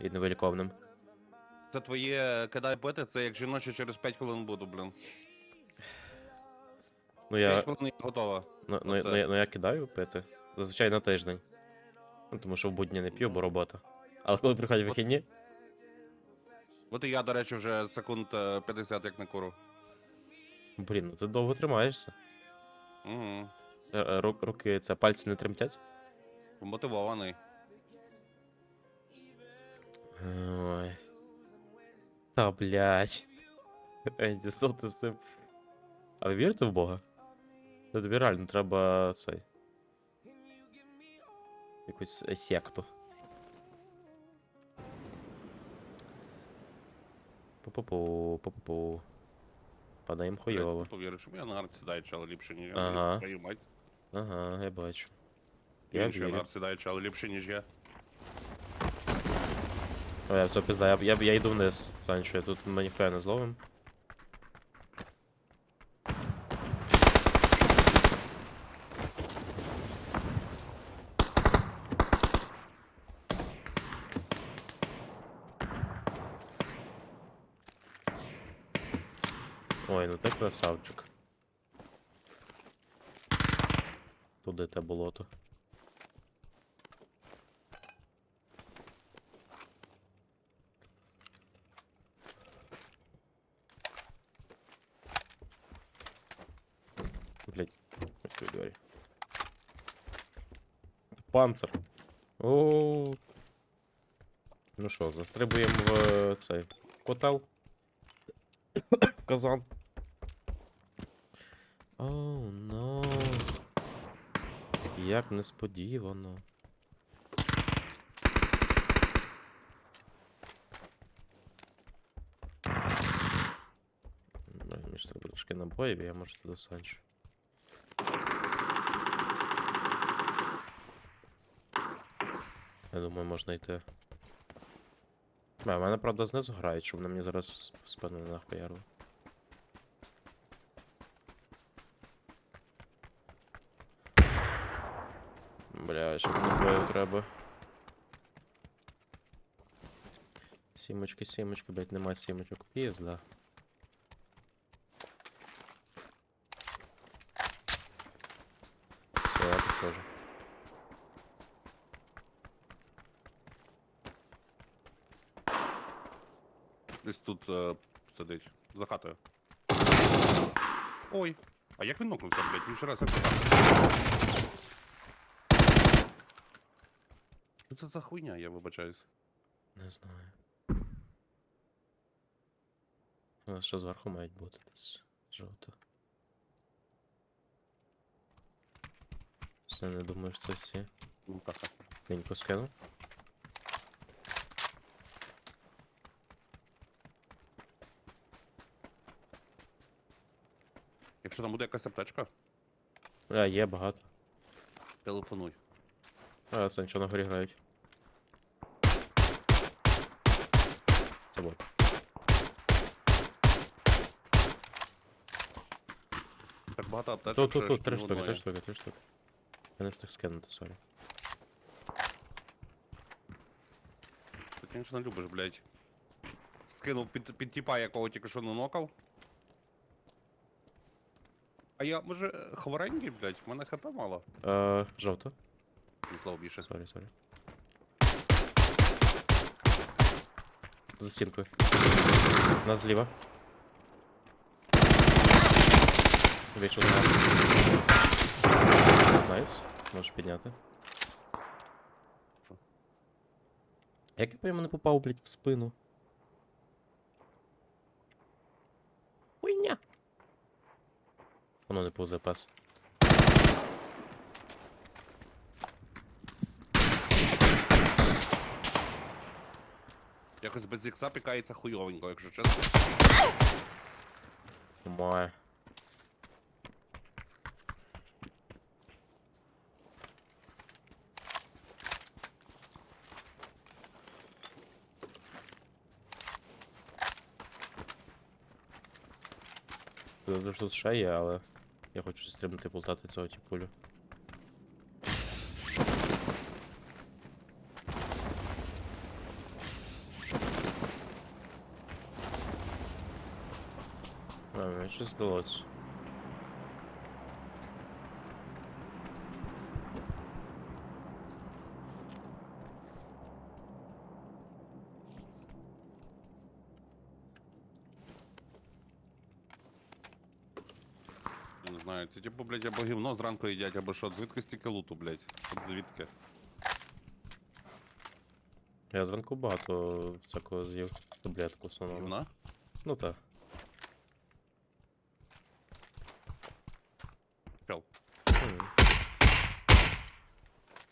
і невиліковним. Це твоє кидай пити, це як жіноче через 5 хвилин буду, блін. Ну 5 я, хвилин і готова. ну, ну, ну, я, ну, я кидаю пити. Зазвичай на тиждень. Ну, тому що в будні не п'ю, бо робота. Але коли приходять вихідні, От і я, до речі, вже секунд е, 50 як не куру. блін, ну ти довго тримаєшся. Угу. Е, е, Рук, руки, це пальці не тремтять. Мотивований. Ой. Та блядь. Енді, що ти з цим? А ви вірите в Бога? Та Тобі реально треба цей. Якусь е, секту. Пу-пу-пу, пу-пу-пу. Падаємо хуйово. Повіриш, я на арт сідаю, але ліпше, ніж я. Ага. Твою мать. Ага, я бачу. Я Я вірю. на але ліпше, ніж я. О, я все пізда, я, я, я йду вниз, Санчо, я тут ми ніхто не зловим. Ой, ну ти красавчик. Туди те болото. Блять, відкрий двері. Панцир. О. Ну що, застрибуємо в е, цей котел. В казан. Оу, но. Як несподівано. Мені ж треба трошки набоїв, я можу туди Санчо. Я думаю, можна йти. Бля, в мене, правда, знизу грають, щоб вони мені зараз в спину не нахуярили. Бля, ще набою треба. Сімочки, сімочки, блять, нема сімочок. Пізда. Все, я підходжу. Десь тут е, сидить. За хатою. Ой. А як він нокнувся, блядь? Він ще раз як. Що це за хуйня, я вибачаюсь. Не знаю. У нас ще зверху мають бути десь жовто. Все, не думаю, що це всі. Ну, так. так. Ліньку скину. Якщо там буде якась аптечка, А, є багато. телефонуй. А, це нічого на горі грають. Це бот. Так багато аптечок. Тут, що тут, тут, три не штуки, три штуки, три штуки. Я не встиг скинути, сорі. Ти, звісно, любиш, блядь. Скинув під, під тіпа, якого тільки що не нокав. А я, може, хворенький, блядь, в мене хп мало. Е, жовто. Ні, слава більше. Сорі, сорі. За стінкою. Нас зліва. Вийшов з Найс. Можеш підняти. Що? Як я по йому не попав, блядь, в спину? Воно не повзе пес. Якось без ікса пікається хуйовенько, якщо чесно. Має. Добре, що тут ще є, але я хочу стрибнути полтати цього тіпулю. Правильно, щось здалося. Типу, блядь, або гівно зранку їдять, або що, звідки стільки луту, блядь? От звідки? Я зранку багато всякого з'їв таблетку в. Гівна? Ну так.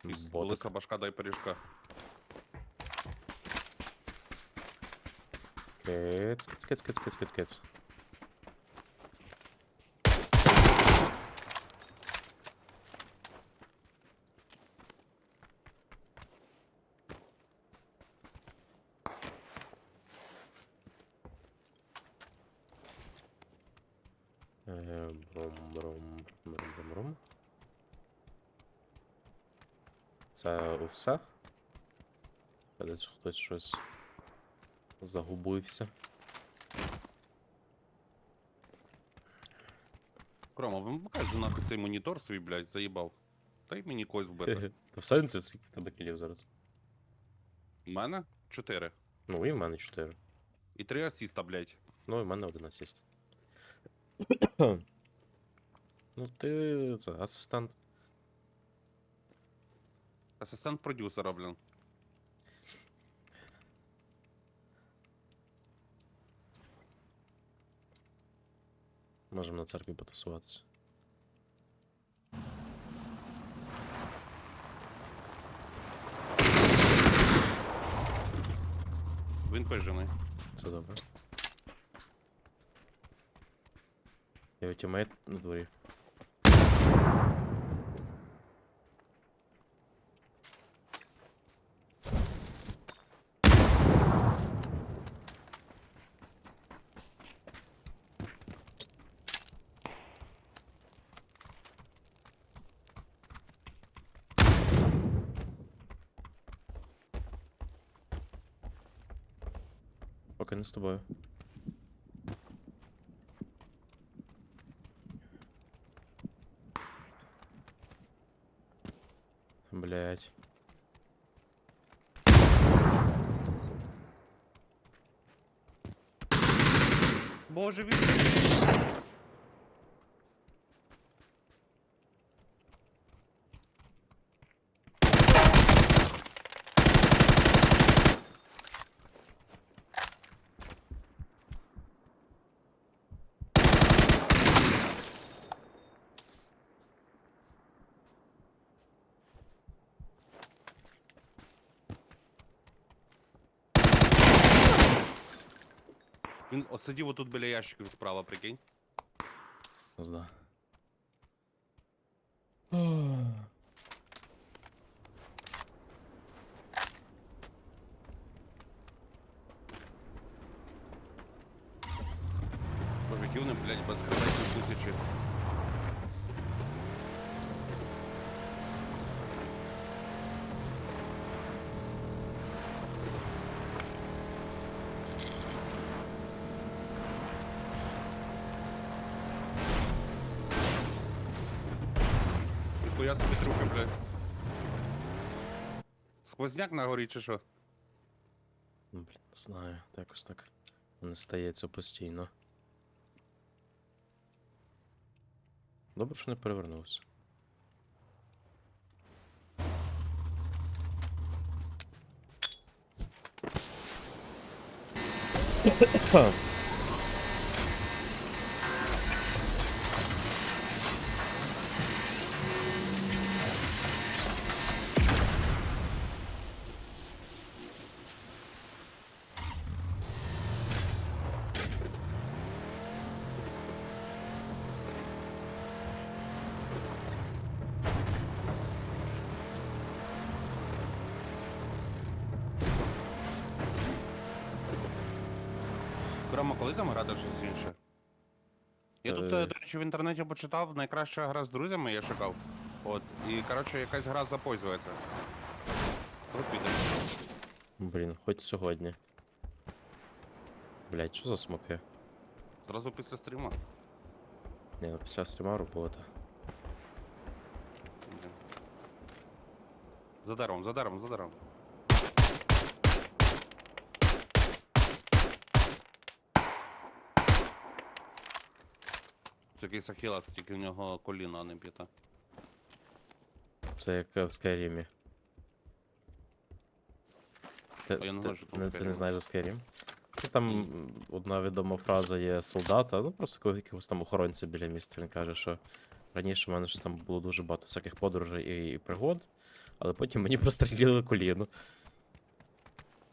Із Ботик. лиса башка дай пиріжка. Киц, киц, киц, киц, киц, киц, киц. Все? Десь хтось щось загубився. Крома, вимикай же нахуй цей монітор свій, блядь, заїбав. Дай мені когось вбити. Та в сенсі скільки в тебе кілів зараз? У мене чотири. Ну, і в мене 4. І три асіста, блядь. Ну, і в мене один асист. ну, ти це, асистент. Асистент продюсера, блін. Можемо на церкві потусуватися. Він пижений. Це добре. Його тімейт на дворі. Поки не з тобою. Блять. Боже, він. Він от сидів отут біля ящиків справа, прикинь. Не Боже, які вони, блядь, безкривайні тисячі. Ніхуя собі трюки, блядь. Сквозняк на горі чи що? Ну, Блін, не знаю, так якось так не стається постійно. Добре, що не перевернувся. Грома, коли там грати щось інше? Я тут, Е. е, до речі, в інтернеті почитав, найкраща гра з друзями я шукав. От, і коротше якась гра запойзується. От підемо. Блін, хоч сьогодні. Блять, що за смоки? Зразу після стріма. Ну, після стріма робота. За деревом, за деревом, за деревом. Це якийсь тільки в нього коліна, не п'ята. Це як в Скайрімі. Ти, А я не ти- знаю, що там не- ти не знаєш за Skyrim? Це там одна відома фраза є солдата, ну просто якого- якогось там охоронця біля міста. Він каже, що раніше в мене ж там було дуже багато всяких подорожей і, і пригод, але потім мені прострілили коліно.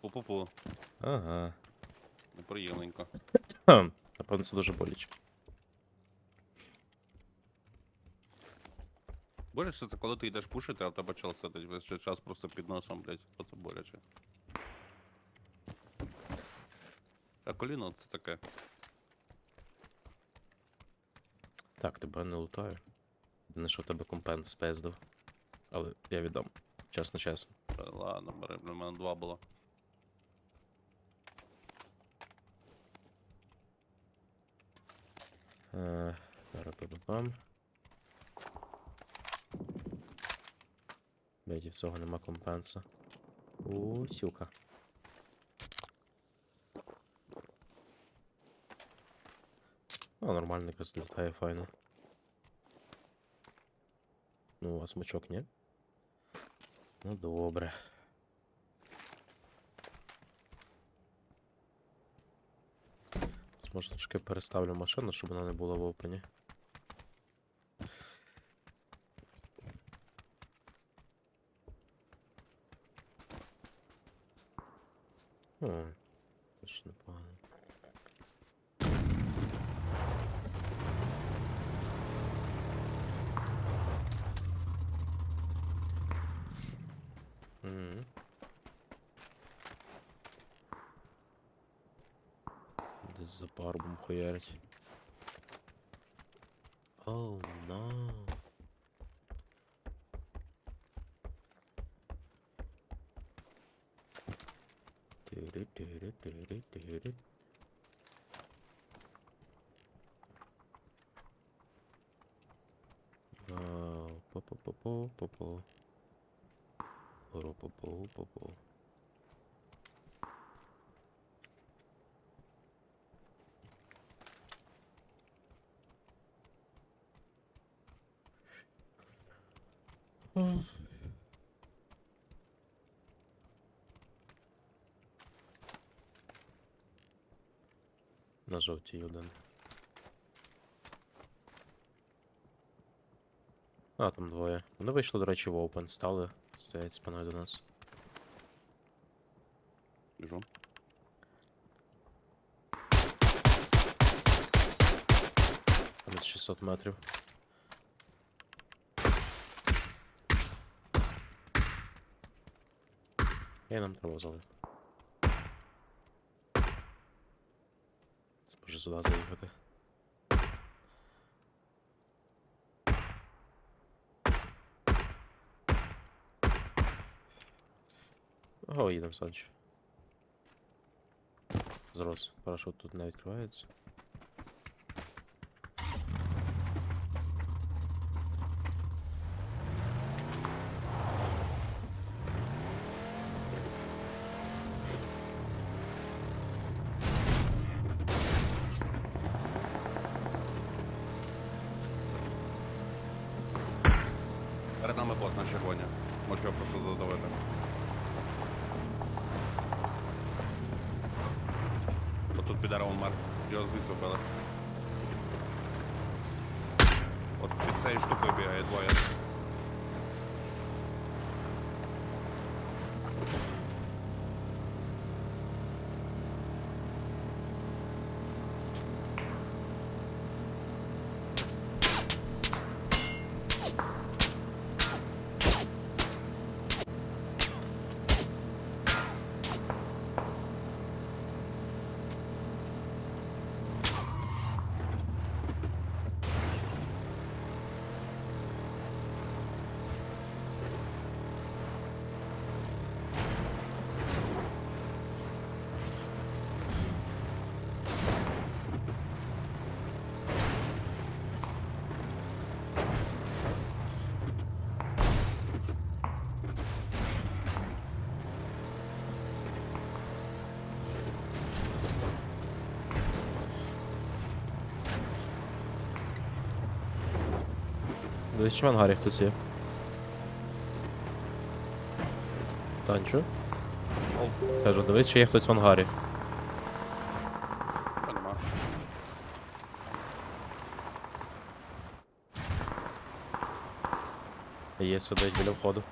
Пу-пу-пу, Ага. неприємненько. Хм. Напевно, це дуже боляче. Боляче це коли ти йдеш пушити, а в тебе чел сидить весь час просто під носом, блядь, оце боляче. А коліно це таке. Так, тебе не лутаю. Не що тебе компенс спездив. Але я віддам. Чесно, чесно. Та Ладно, бери, в мене два було. Е, Зараз побам. Беді, всього нема компенса. У, сюка. О, нормально якраз літає файно. Ну, а смачок, ні? Ну, добре. Може трошки переставлю машину, щоб вона не була в опені. О, теж непогано. Мгм. Десь за парбом хуярить. Оу, но. М. На жовтій один. А, там двоє. Вони вийшли, до речі, в open, стали, стоять спиною до нас. Біжу. Десь 600 метрів. І нам треба залив. Зможе сюди заїхати. Ого, їдемо, Санч. Зрос. Парашут тут не відкривається. Штукою бігає двоє. Дивись, чи в ангарі хтось є. Танчу? Кажу, дивись, чи є хтось в ангарі. Нема. Є сидить біля входу.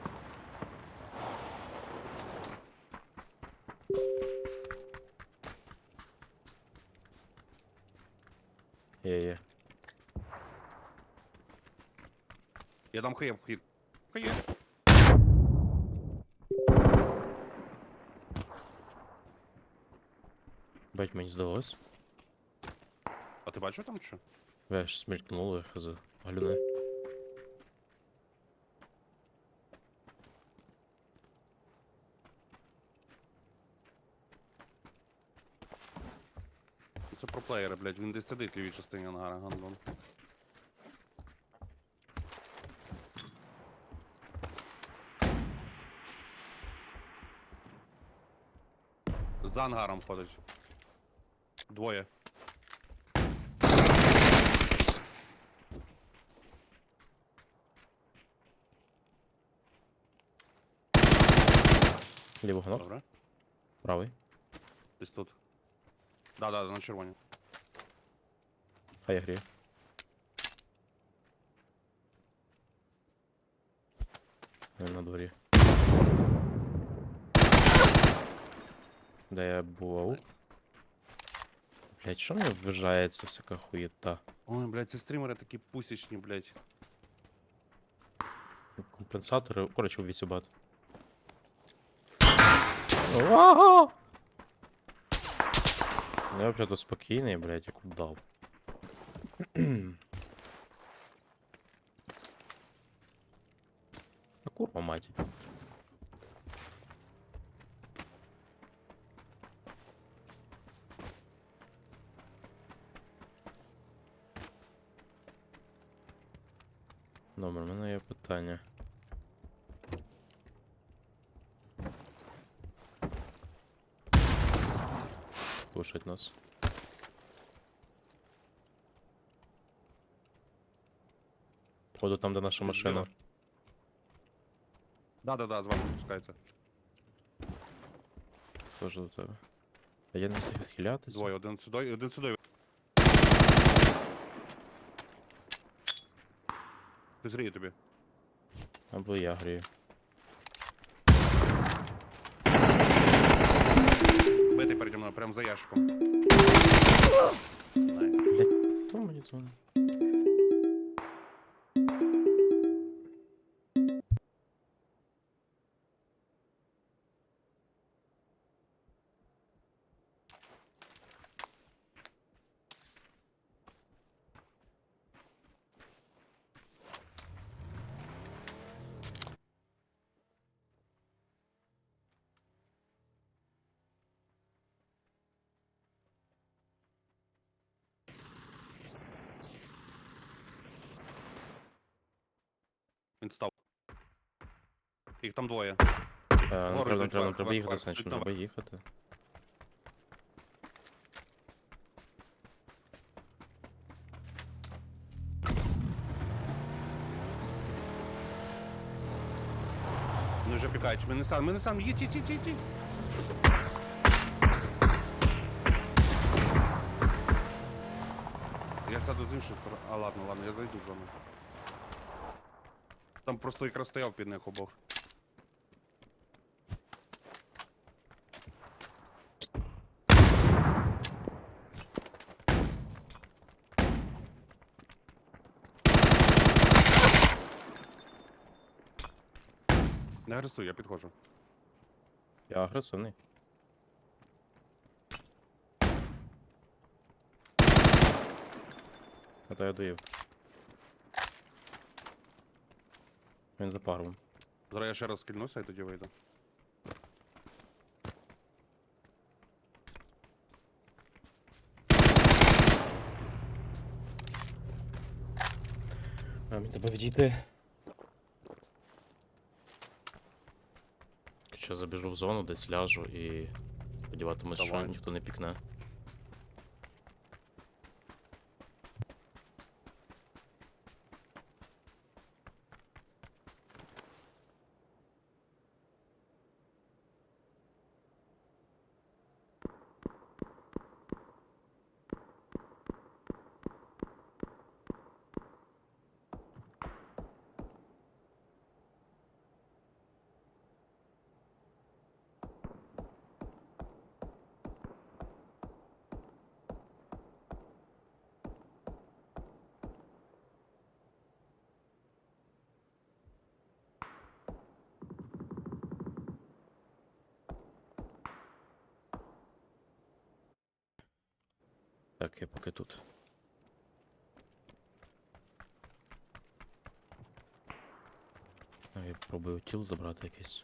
Є, є. Я хає вхід. Хає. Бать, мені здалось. А ти бачив там що? Я ж смількнуло, хз. Глюни. Це про плеєри, блядь, він десь сидить в лівій частині ангара, гандон. За ангаром ходить. Двоє. Лівого ног, Добре. правий. Десь тут. Да, да, на червоні. Хай я грію. Він на дворі. Де я бував? Блять, що мені вважається всяка хуєта? Ой, блядь, ці стрімери такі пусічні, блядь. Компенсатори, коротше, у вісі багато. Ага! Я взагалі спокійний, блядь, як удав. А курва мать. Добре, у мене є питання. Кушать нас. Походу там, де наша Десь машина. зліва. Да, да, да, з вами спускається. Теж до тебе. А я не встиг відхилятися. Двоє, один сюди, і один сюди. Ти гріє тобі. Або я грію. Бити переді мною, прям за ящиком. Найс. Хто мені дзвонить? Їх там двоє. Е, йдуть треба, вверх, треба вверх, їхати, вверх, значить, йдуть треба наверх. їхати. Вони вже пікають. Ми не сам, ми не сам. Їдь, їдь, їдь, їдь. їдь. Я сяду з іншої сторони. А ладно, ладно, я зайду з вами. Там просто якраз стояв під них обох. Агресуй, я підходжу. Я агресивний. А то я доїв. Він за парвом. Зараз я ще раз скільнуся і тоді вийду. А мені тебе відійти. Якщо забіжу в зону, десь ляжу і сподіватимусь, що ніхто не пікне. Так, я поки тут. Я пробую тіл забрати якийсь.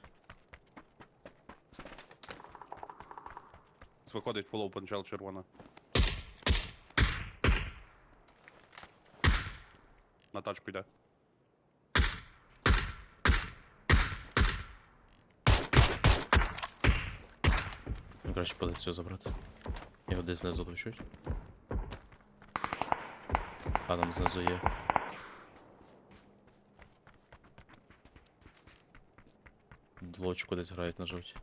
Виходить open чел червона. На тачку йде. Ну, краще позицію забрати. Його десь знизу точуть. А там знизу є. Блочку десь грають на жовті.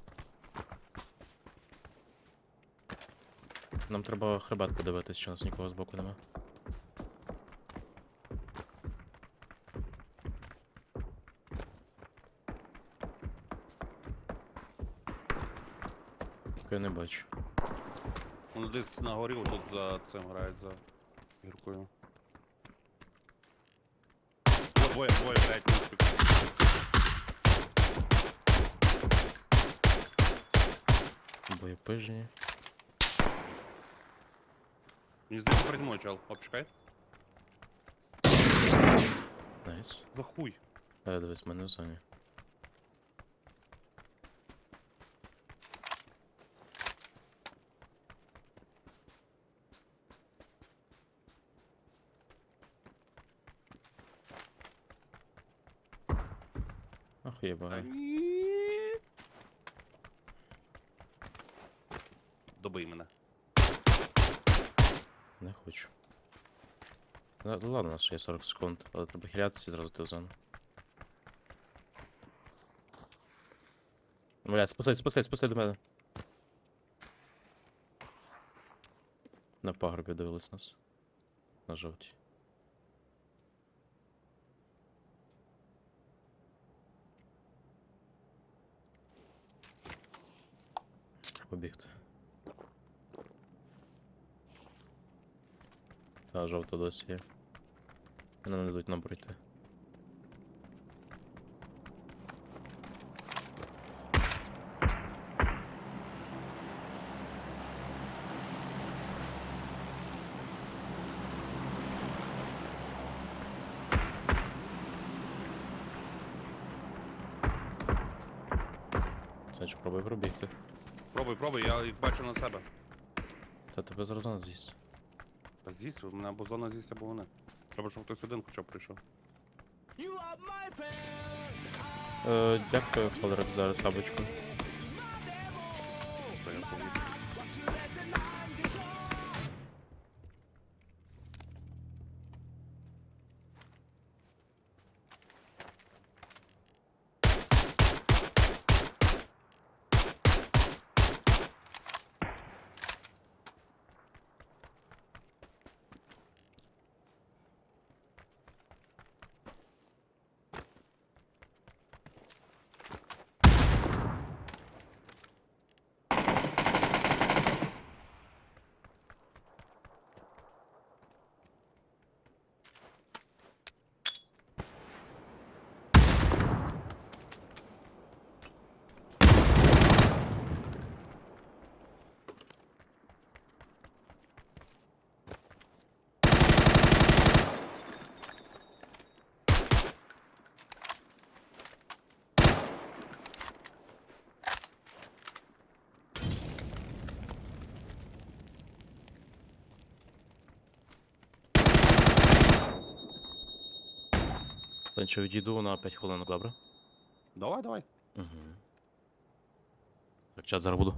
Нам треба хребет подивитись, чи нас нікого збоку нема. Я не бачу. Вони десь на горі тут за цим грають за гіркою. О, двоє, двоє, блядь, не знаю, Боєпижні. Мені здається, перед мною чел. Обчекай. Найс. За хуй. Е, дивись, в мене в зоні. Багай. ні. Добий мене. Не хочу. Ну ладно, у нас ще є 40 секунд, але треба хилятися і зразу ти в зону. Бля, спасай, спасай, спасай до мене. На пагорбі дивились нас. На жовтій. Треба. Та жовта досі є. Вони не дадуть нам пройти. Значить, пробуй пробігти. Пробуй, пробуй, я їх бачу на себе. Та тебе зараз зона з'їсть. Та з'їсть, у мене або зона з'їсть, або вони. Треба, щоб хтось один хоча б прийшов. Е, дякую, Фолерик, за розхабочку. Та я помню. Танчу відійду на 5 хвилинок, добре? Давай, давай. Угу. Так, чат зараз буду.